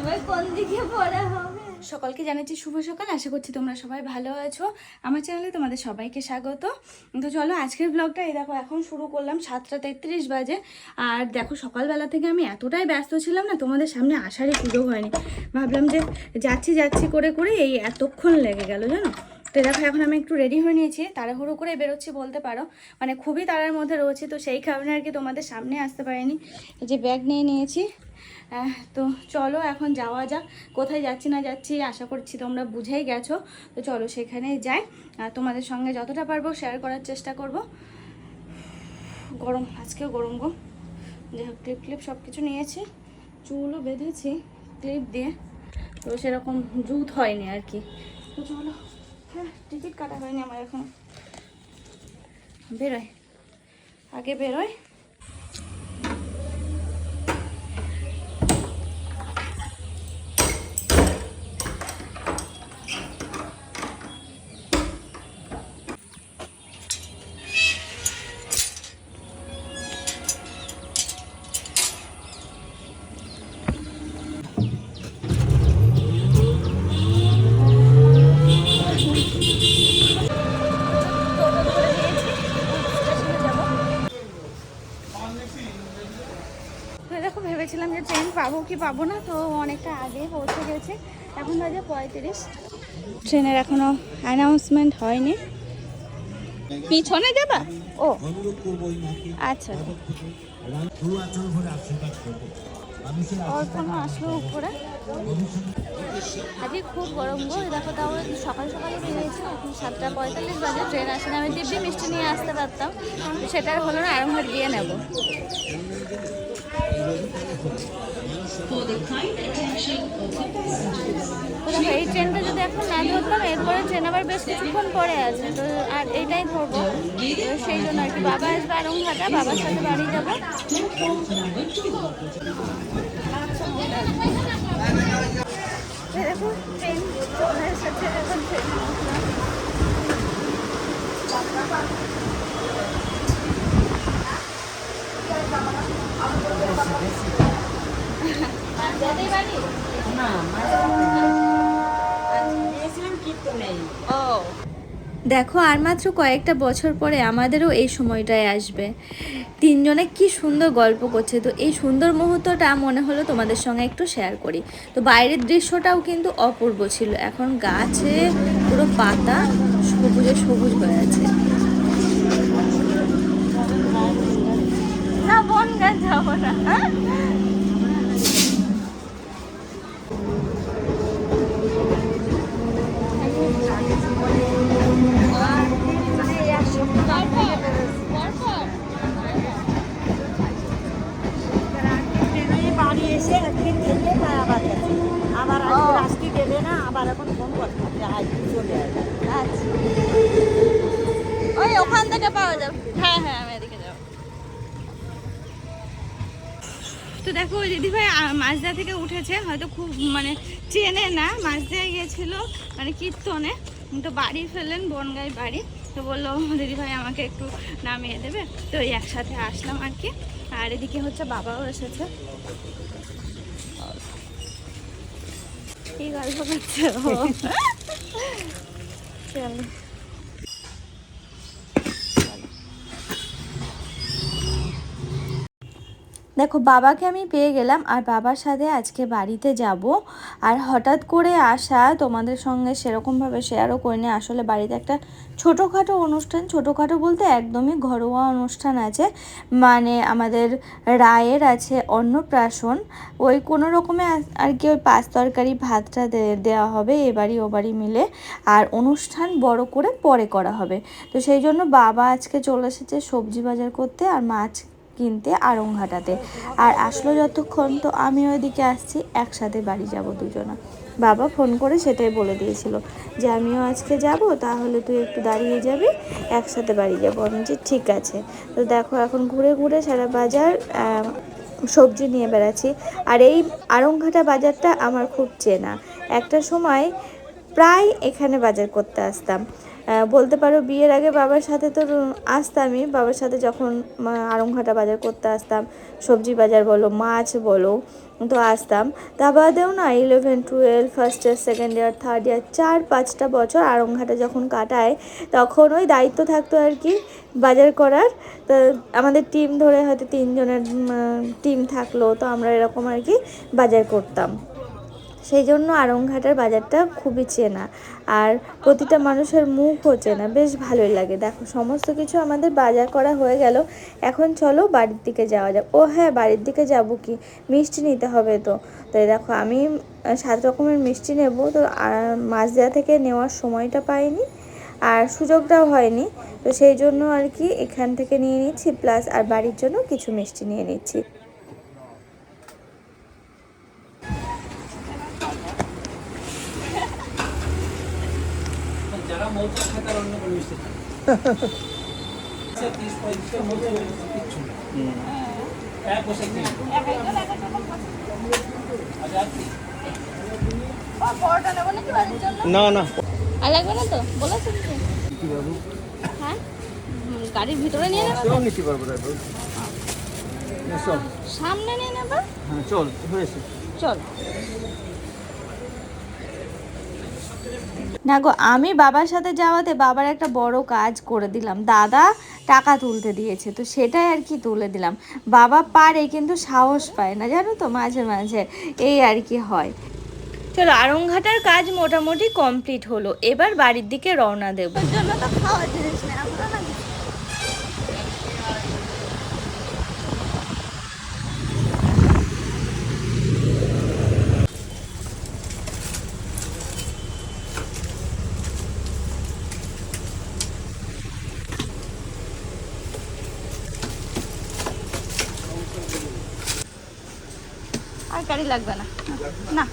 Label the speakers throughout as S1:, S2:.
S1: এবার কোন দিকে হবে?
S2: সকলকে জানাচ্ছি শুভ সকাল। আশা করছি তোমরা সবাই ভালো আছো। আমার চ্যানেলে তোমাদের সবাইকে স্বাগত। তো চলো আজকের ব্লগটা, এই দেখো এখন শুরু করলাম সাতটা তেত্রিশ বাজে। আর দেখো সকালবেলা থেকে আমি এতটাই ব্যস্ত ছিলাম না, তোমাদের সামনে আসারই সুযোগ হয়নি। ভাবলাম যে যাচ্ছি যাচ্ছি করে করে এই এতক্ষণ লেগে গেল, জানো? তো দেখো, এখন আমি একটু রেডি হয়ে নিয়েছি। তাড়াহুড়ো করে বেরোচ্ছি বলতে পারো। মানে খুবই তাড়ার মধ্যে রয়েছি, তো সেই কারণে আর কি তোমাদের সামনে আসতে পারিনি। যে ব্যাগ নিয়ে নিয়েছি। তো চলো এখন যাওয়া যাক, কোথায় যাচ্ছি না যাচ্ছি, আশা করছি তোমরা বুঝেই গেছো। তো চলো সেখানেই যাই। আর তোমাদের সঙ্গে যতটা পারব শেয়ার করার চেষ্টা করব। গরম, আজকেও গরম গো। যাই হোক ক্লিপ ক্লিপ সব কিছু নিয়েছি। চুলও বেঁধেছি ক্লিপ দিয়ে। তো সেরকম জুত হয়নি আর কি। তো চলো। হ্যাঁ টিকিট কাটা হয়নি আমার এখন। বেরোয়। আগে বেরোয় টোটো ধরে নিয়েছি স্টেশনে যাব তো দেখো ভেবেছিলাম যে ট্রেন পাবো কি পাবো না? তো অনেকটা আগে পৌঁছে গেছে। এখন বাজে পঁয়ত্রিশ। ট্রেনের এখনও অ্যানাউন্সমেন্ট হয়নি। পিছনে যাবা? ও। আচ্ছা। অর্পণ আসলো উপরে? আজকে খুব গরম গো। দেখো তাও সকাল সকালে বেরিয়েছি এখন সাতটা পঁয়তাল্লিশ বাজে ট্রেন আসে না। আমি দিব্যি মিষ্টি নিয়ে আসতে পারতাম। সেটা হলো না আরামঘাট গিয়ে নেব। এই ট্রেনটা যদি এখন না ধরতাম, এরপরে ট্রেন আবার বেশ কিছুক্ষণ পরে আছে, তো আর এইটাই ধরবো। সেই জন্য আর কি, বাবা আসবে আরংঘাটা বাবার সাথে বাড়ি যাব। দেখো ট্রেন এসেছে, এখন ট্রেনে উঠলাম যাদের বাড়ি ও দেখো, আর মাত্র কয়েকটা বছর পরে আমাদেরও এই সময়টায় আসবে। তিনজনে কি সুন্দর গল্প করছে। তো এই সুন্দর মুহূর্তটা মনে হলো তোমাদের সঙ্গে একটু শেয়ার করি। তো বাইরের দৃশ্যটাও কিন্তু অপূর্ব ছিল। এখন গাছে পুরো পাতা সবুজে সবুজ হয়ে আছে।
S3: বাড়ি একদিন গেলে না আবার এখন ফোন করতে চলে আসবে
S2: ওই ওখান থেকে পাওয়া যাবে। হ্যাঁ হ্যাঁ আমি এদিকে যাব। তো দেখো দিদিভাই মাঝদা থেকে উঠেছে। হয়তো খুব মানে চেনে না। মাঝদায় গিয়েছিল মানে কীর্তনে। তো বাড়ি ফেললেন বনগাই বাড়ি। তো বলল দিদিভাই আমাকে একটু নামিয়ে দেবে। তো একসাথে আসলাম আর কি। আর এদিকে হচ্ছে বাবাও এসেছে। কি গল্প করছে? চলো দেখো, বাবাকে আমি পেয়ে গেলাম আর বাবার সাথে আজকে বাড়িতে যাব। আর হঠাৎ করে আসা তোমাদের সঙ্গে সেরকমভাবে শেয়ারও করে করিনি। আসলে বাড়িতে একটা ছোটোখাটো অনুষ্ঠান, ছোটোখাটো বলতে একদমই ঘরোয়া অনুষ্ঠান আছে। মানে আমাদের রায়ের আছে অন্নপ্রাশন। ওই কোনো রকমে আর কি ওই পাঁচ তরকারি, ভাতটা দেওয়া হবে এ বাড়ি ও বাড়ি মিলে। আর অনুষ্ঠান বড় করে পরে করা হবে। তো সেই জন্য বাবা আজকে চলে এসেছে সবজি বাজার করতে আর মাছ কিনতে আড়ংঘাটাতে আর আসলো যতক্ষণ তো আমি ওইদিকে আসছি, একসাথে বাড়ি যাব দুজনা। বাবা ফোন করে সেটাই বলে দিয়েছিল যে, আমিও আজকে যাব, তাহলে তুই একটু দাঁড়িয়ে যাবি, একসাথে বাড়ি যাব। আমি যে ঠিক আছে। তো দেখো এখন ঘুরে ঘুরে সারা বাজার সবজি নিয়ে বেড়াচ্ছি। আর এই আড়ংঘাটা বাজারটা আমার খুব চেনা। একটা সময় প্রায় এখানে বাজার করতে আসতাম।
S1: বলতে পারো বিয়ের আগে বাবার সাথে তো আসতামই। বাবার সাথে যখন আড়ংঘাটা বাজার করতে আসতাম, সবজি বাজার বলো, মাছ বলো, তো আসতাম। তা বাদেও না eleven twelve first year second year third year চার, পাঁচটা বছর আড়ংঘাটা যখন কাটায়, তখন ওই দায়িত্ব থাকতো আর কি বাজার করার। তো আমাদের টিম ধরে হয়তো তিনজনের টিম থাকল, তো আমরা এরকম আর কি বাজার করতাম। সেই জন্য আরংঘাটার বাজারটা খুবই চেনা। আর প্রতিটা মানুষের মুখও চেনা। বেশ ভালোই লাগে। দেখো সমস্ত কিছু আমাদের বাজার করা হয়ে গেল। এখন চলো বাড়ির দিকে যাওয়া যাক। ও হ্যাঁ বাড়ির দিকে যাব কি? মিষ্টি নিতে হবে তো। তাই দেখো আমি সাত রকমের মিষ্টি নেব। তো আহ, মাঝদেয়া থেকে নেওয়ার সময়টা পাইনি আর সুযোগটাও হয়নি। তো সেই জন্য আর কি এখান থেকে নিয়ে নিচ্ছি। প্লাস আর বাড়ির জন্য কিছু মিষ্টি নিয়ে নিচ্ছি।
S4: না আচ্ছা আর কি?
S5: না না।
S2: আর লাগবে না তো? বলেছেন কি হ্যাঁ? গাড়ির ভিতরে নিয়ে নেবে
S5: চল নিতে পারব ড্রাইভার চল
S2: সামনে নিয়ে নেবে
S5: হ্যাঁ চল হয়েছে।
S2: চল।
S1: না গো আমি বাবার সাথে যাওয়াতে বাবার একটা বড় কাজ করে দিলাম। দাদা টাকা তুলতে দিয়েছে তো সেটাই আর কি তুলে দিলাম। বাবা পারে কিন্তু সাহস পায় না জানো তো মাঝে মাঝে। এই আর কি হয়। চলো আরংঘাটার কাজ মোটামুটি কমপ্লিট হলো। এবার বাড়ির দিকে রওনা দেবো।
S2: ওর জন্য তো খাওয়ার জিনিস না গাড়ি লাগবে না। না।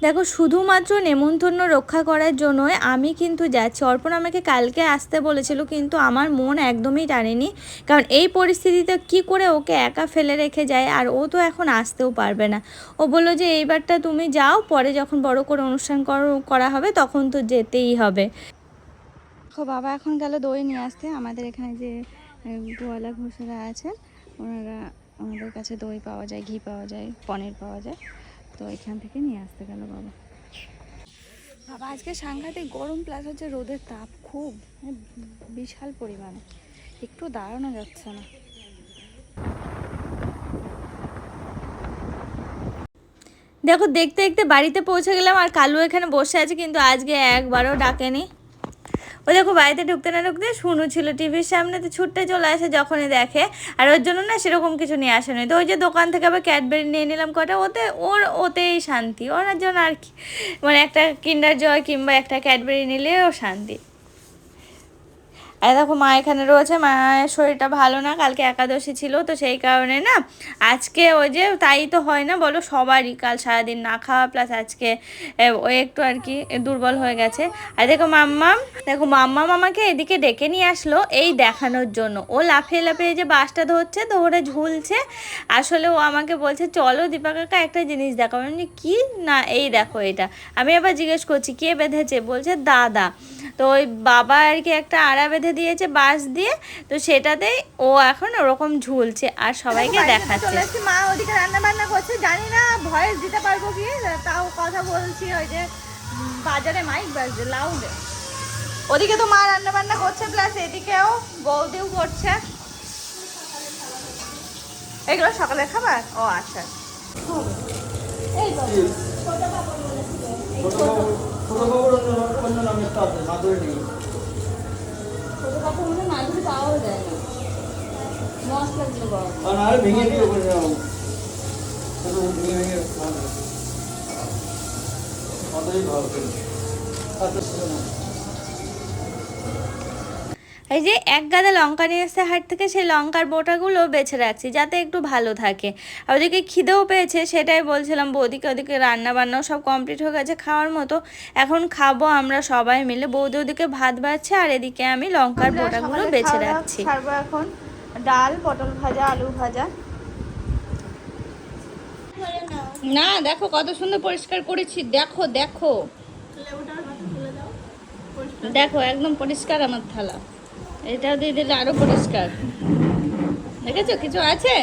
S1: দেখো, শুধুমাত্র নেমন্তন্ন রক্ষা করার জন্যই আমি কিন্তু যাচ্ছি। অর্পণ আমাকে কালকে আসতে বলেছিল, কিন্তু আমার মন একদমই টানেনি। কারণ এই পরিস্থিতিতে কি করে ওকে একা ফেলে রেখে যায় আর ও তো এখন আসতেও পারবে না। ও বলল যে, এইবারটা তুমি যাও, পরে যখন বড় করে অনুষ্ঠান কর- হবে তখন তো যেতেই হবে। বাবা এখন গেল দই নিয়ে আসতে। আমাদের এখানে যে গোয়ালা ঘোষেরা আছেন, ওনারা আমাদের কাছে দই পাওয়া যায়, ঘি পাওয়া যায়, পনির পাওয়া যায়। তো এখান থেকে নিয়ে আসতে গেল বাবা। বাবা, আজকে সাংঘাতিক গরম প্লাস হচ্ছে রোদের তাপ খুব মানে বিশাল পরিমাণে। একটু দাঁড়ানো যাচ্ছে না। দেখো, দেখতে দেখতে বাড়িতে পৌঁছে গেলাম আর কালু এখানে বসে আছে, কিন্তু আজকে একবারও ডাকেনি। ও দেখো বাড়িতে ঢুকতে না ঢুকতে শুনু ছিল টিভির সামনে, তো ছুটতে চলে আসে যখনই দেখে। আর ওর জন্য না সেরকম কিছু নিয়ে আসে নয় তো ওই যে দোকান থেকে আবার ক্যাডবেরি নিয়ে নিলাম কটা ওতে, ওর ওতেই শান্তি। ওর জন্য আর কি মানে একটা কিন্ডার জয় কিংবা একটা ক্যাডবেরি নিলেও শান্তি। আর দেখো মা এখানে রয়েছে। মায়ের শরীরটা ভালো না কালকে একাদশী ছিল তো সেই কারণে না আজকে ওই যে তাই তো হয় না বলো সবারই কাল সারাদিন না খাওয়া প্লাস আজকে এ, ও একটু আর কি দুর্বল হয়ে গেছে। আর দেখো মাম্মাম দেখো মাম্মাম আমাকে এদিকে ডেকে নিয়ে আসলো এই দেখানোর জন্য। ও লাফিয়ে লাফিয়ে যে বাসটা ধরছে ধরে ঝুলছে। আসলে ও আমাকে বলছে চলো দীপা কাকা একটা জিনিস দেখো আমি কি? না এই দেখো এটা। আমি আবার জিজ্ঞেস করছি কে বেঁধেছে? বলছে দাদা। তো ওই বাবা আর কি একটা আড়া বেঁধে দিয়েছে বাঁশ দিয়ে তো সেটাতেই ও এখন ওরকম ঝুলছে আর সবাইকে দেখাচ্ছে।
S2: মা ওদিকে রান্না বান্না করছে জানি না ভয়েস দিতে পারব কি তাও কথা বলছি ওই যে বাজারে মাইক বাজছে লাউডে ওদিকে তো মা রান্না বান্না করছে প্লাস এদিকেও বৌদিও করছে। এগুলো সকালের খাবার? ও আচ্ছা।
S5: ছোট নেই
S2: মাদুরি পাওয়া যায় না। মশলা দিয়ে বড়।
S5: আর ভেঙে দিয়ে ওখানে যাও ভেঙে ভেঙে ভালো ভালো আচ্ছা
S1: এই যে এক গাদা লঙ্কা নিয়ে এসে হাট থেকে সেই লঙ্কার বোটাগুলো বেছে রাখছি যাতে একটু ভালো থাকে। আর ওদিকে খিদেও পেয়েছে সেটাই বলছিলাম বৌদিকে ওদিকে রান্না বান্নাও সব কমপ্লিট হয়ে গেছে খাওয়ার মতো। এখন খাব আমরা সবাই মিলে। বৌদি ওদিকে ভাত বাড়ছে আর এদিকে আমি লঙ্কার বোটাগুলো বেছে রাখছি।
S2: ছাড়বো এখন।
S1: ডাল পটল ভাজা আলু ভাজা। না দেখো কত সুন্দর পরিষ্কার করেছি। দেখো দেখো। দেখো একদম পরিষ্কার আমার থালা। এটাও দিয়ে দিলে আরও পরিষ্কার। দেখেছ কিছু আছে?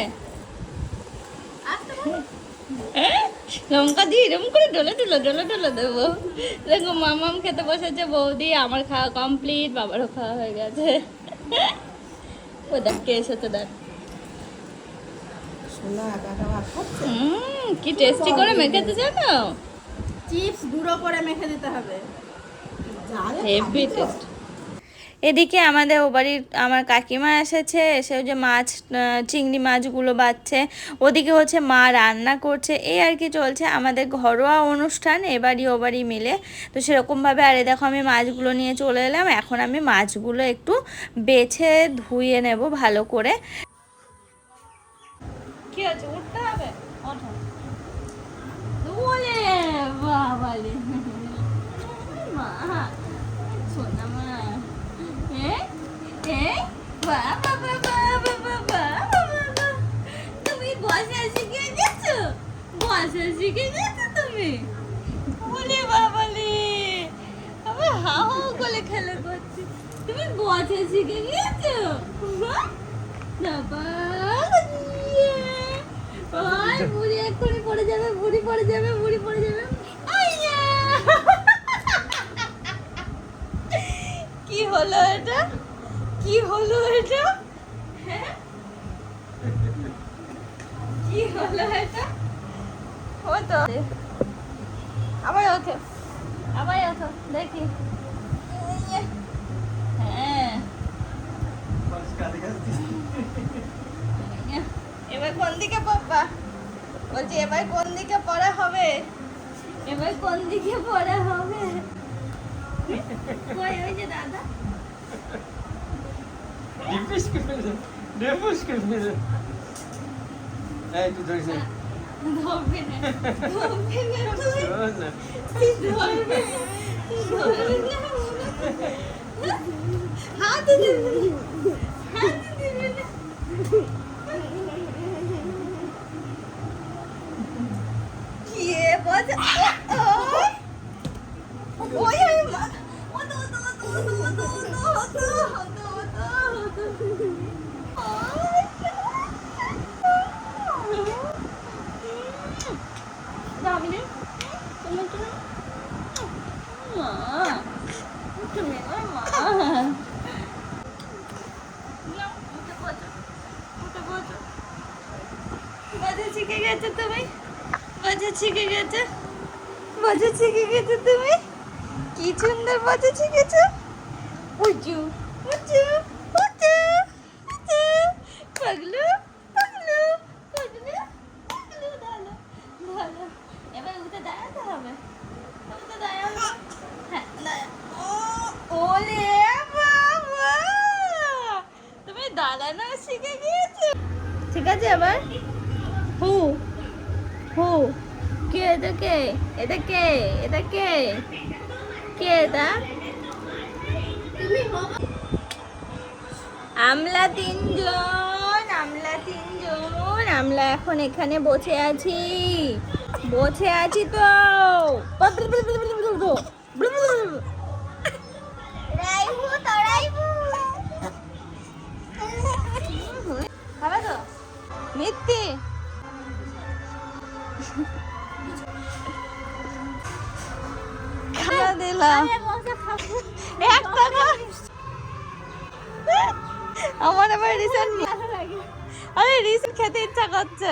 S1: হ্যাঁ? লঙ্কা দিয়ে এরকম করে ডলে ডলে ডলে ডলে দেবো। দেখো মামাম খেতে বসেছে বৌদি আমার খাওয়া কমপ্লিট বাবারও খাওয়া হয়ে গেছে। ও দেখ কে এসেছে দেখ। হুম কি টেস্টি করে মেখেতে জানো?
S2: চিপস গুঁড়ো করে মেখে দিতে হবে।
S1: হেভি টেস্ট
S2: এদিকে আমাদের ও বাড়ির আমার কাকিমা এসেছে, এসে যে মাছ চিংড়ি মাছগুলো বাচ্ছে ওদিকে হচ্ছে মা রান্না করছে, এই আর কি চলছে। আমাদের ঘরোয়া অনুষ্ঠান এবারই ও বাড়ি মিলে। তো সেরকমভাবে আরে দেখো আমি মাছগুলো নিয়ে চলে এলাম, এখন আমি মাছগুলো একটু বেছে ধুয়ে নেব ভালো করে।
S1: ওলে মা সোনা মা এ এ বাবা বাবা বাবা বাবা তুমি বসা শিখে গেছো? বসা শিখে গেছো তুমি? ওলে বাবালে আমি হাও করে খেলে করছি। তুমি বসা শিখে গেছো? বাবা বুড়ি এক্ষুনি পড়ে যাবে, বুড়ি পড়ে যাবে, বুড়ি পড়ে যাবে! কি হলো এটা? কি হলো এটা? হ্যাঁ? কি হলো এটা? ও তো। আবার ওঠো। আবার ওঠো, দেখি। হ্যাঁ। এবার কোন দিকে পড়বা? বলছি, এবার কোন দিকে পড়া হবে? এবার কোন দিকে পড়া হবে? ওই যে দাদা?
S5: ডিপিস করে ফেলেছে ডিপিস করে ফেলেছে এই তুই ধরিস
S1: ধরবে না ধরবে না তুই ধরবে ধরবে না হাত দিবে হাত দিবে না কি বজ ওই ওই মা ও তো তো তো তো তো তো তো দামি রে তুমি তুমি মা তুমি ওই শিখে গেছো তুমি বাজা শিখে গেছো বাজা শিখে গেছো তুমি কি সুন্দর বাজা শিখেছো? উঁচু উঁচু পাগলু পাগলু পাগলু পাগলু এবার উঠে দাঁড়াতে হবে। উঠে দাঁড়াবে হ্যাঁ। ওলে শিখে গিয়েছো? ঠিক আছে আবার হু হু। কে এটা কে? এটা কে? এটা কে? কে এটা? আমরা তিনজন। আমরা তিনজন আমরা এখন এখানে বসে আছি। বসে আছি তো। রাইবু তো রাইবু। খাবে তো? মিথ্যে খাওয়া দিলাম। আমার আবার রিসেন্ট আরে রিসেন্ট খেতে ইচ্ছা করছে